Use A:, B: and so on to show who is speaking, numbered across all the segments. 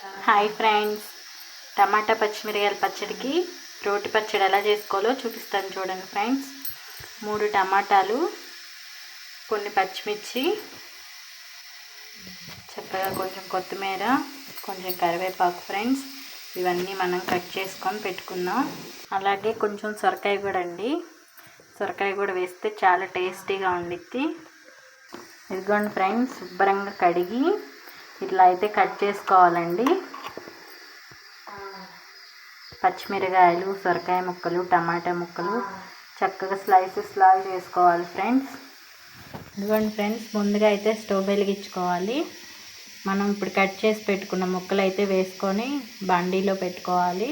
A: Hi friends. టమాటా పచ్చిమిరకాయల పచ్చడికి రోటి పచ్చడి ఎలా చేసుకోవాలో చూపిస్తాను చూడండి ఫ్రెండ్స్. మూడు టమాటాలు కొన్ని పచ్చిమిర్చి చక్కగా కొంచెం కొత్తిమీర కొంచెం కరివేపాకు ఫ్రెండ్స్. ఇవన్నీ మనం కట్ చేసుకొని పెట్టుకుందాం. అలాగే కొంచెం సొరకాయ కూడా అండి. సొరకాయ కూడా వేస్తే చాలా టేస్టీగా ఉండిద్ది. ఇదిగోండి ఫ్రెండ్స్ శుభ్రంగా కడిగి ఇట్లా అయితే కట్ చేసుకోవాలండి. పచ్చిమిరకాయలు సొరకాయ ముక్కలు టమాటా ముక్కలు చక్కగా స్లైసెస్ లాగా చేసుకోవాలి ఫ్రెండ్స్. ఇదిగోండి ఫ్రెండ్స్ ముందుగా అయితే స్టవ్ వెలిగించుకోవాలి. మనం ఇప్పుడు కట్ చేసి పెట్టుకున్న ముక్కలు అయితే వేసుకొని బండిలో పెట్టుకోవాలి.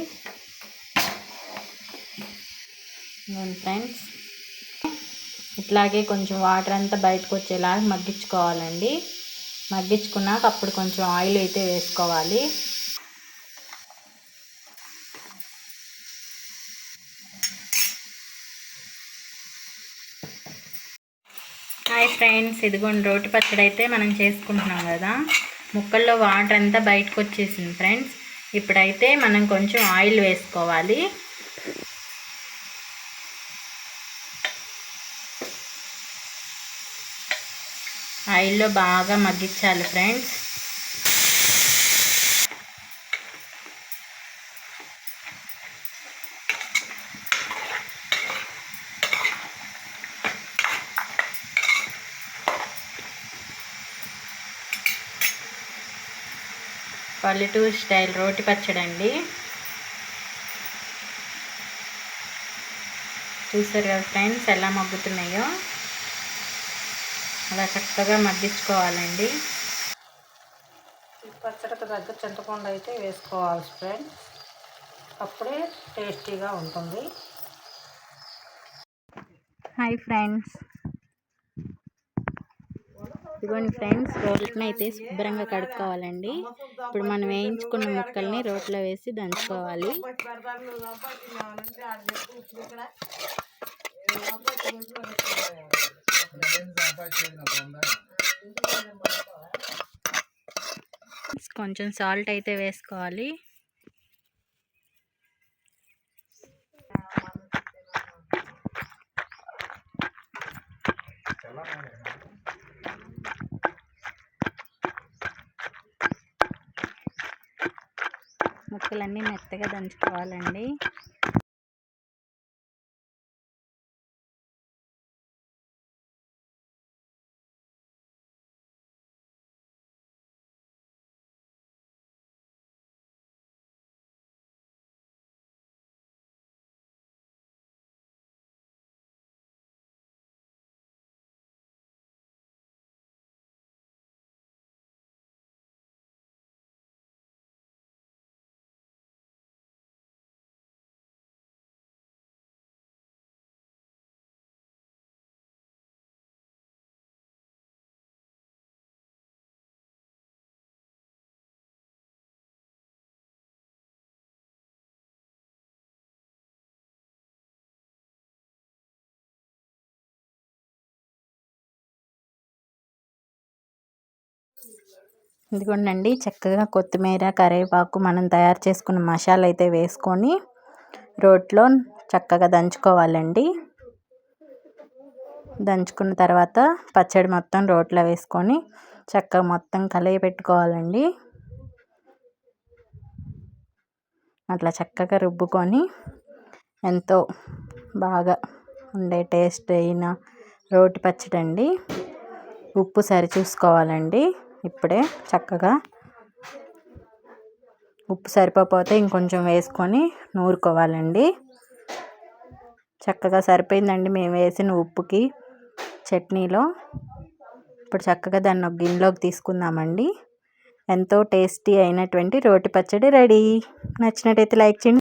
A: ఫ్రెండ్స్ ఇట్లాగే కొంచెం వాటర్ అంతా బయటకు వచ్చేలాగా మగ్గించుకోవాలండి. మగ్గించుకున్నాక అప్పుడు కొంచెం ఆయిల్ అయితే వేసుకోవాలి. హాయ్ ఫ్రెండ్స్ ఇదిగోండి రోటి పచ్చడి అయితే మనం చేసుకుంటున్నాం కదా. ముక్కల్లో వాటర్ అంతా బయటకు వచ్చేసింది ఫ్రెండ్స్. ఇప్పుడైతే మనం కొంచెం ఆయిల్ వేసుకోవాలి. ఆయిల్లో బాగా మగ్గించాలి ఫ్రెండ్స్. పల్లెటూరు స్టైల్ రోటి పచ్చడి అండి. చూసారు కదా ఫ్రెండ్స్ ఎలా మగ్గుతున్నాయో. అలా చక్కగా మగ్గించుకోవాలండి.
B: పచ్చడికి దగ్గర చింతపండు అయితే వేసుకోవాలి ఫ్రెండ్స్. అప్పుడే టేస్టీగా ఉంటుంది.
A: Hi friends. ఇదిగోండి ఫ్రెండ్స్ రోట్లని అయితే శుభ్రంగా కడుక్కోవాలండి. ఇప్పుడు మనం వేయించుకున్న ముక్కల్ని రోట్లో వేసి దంచుకోవాలి. కొంచెం సాల్ట్ అయితే వేసుకోవాలి. ముక్కలన్నీ మెత్తగా దంచుకోవాలండి. ఇదిగోండి చక్కగా కొత్తిమీర కరివేపాకు మనం తయారు చేసుకున్న మసాలా అయితే వేసుకొని రోట్లో చక్కగా దంచుకోవాలండి. దంచుకున్న తర్వాత పచ్చడి మొత్తం రోట్లో వేసుకొని చక్కగా మొత్తం కలిగి పెట్టుకోవాలండి. అట్లా చక్కగా రుబ్బుకొని ఎంతో బాగా ఉండే టేస్ట్ అయిన రోటి పచ్చడి అండి ఉప్పు సరి చూసుకోవాలండి. ఇప్పుడే చక్కగా ఉప్పు సరిపోతే ఇంకొంచెం వేసుకొని నూరుకోవాలండి. చక్కగా సరిపోయిందండి మేము వేసిన ఉప్పుకి చట్నీలో. ఇప్పుడు చక్కగా దాన్ని ఒక గిన్నెలోకి తీసుకుందామండి. ఎంతో టేస్టీ అయినటువంటి రోటి పచ్చడి రెడీ. నచ్చినట్టయితే లైక్ చేయండి.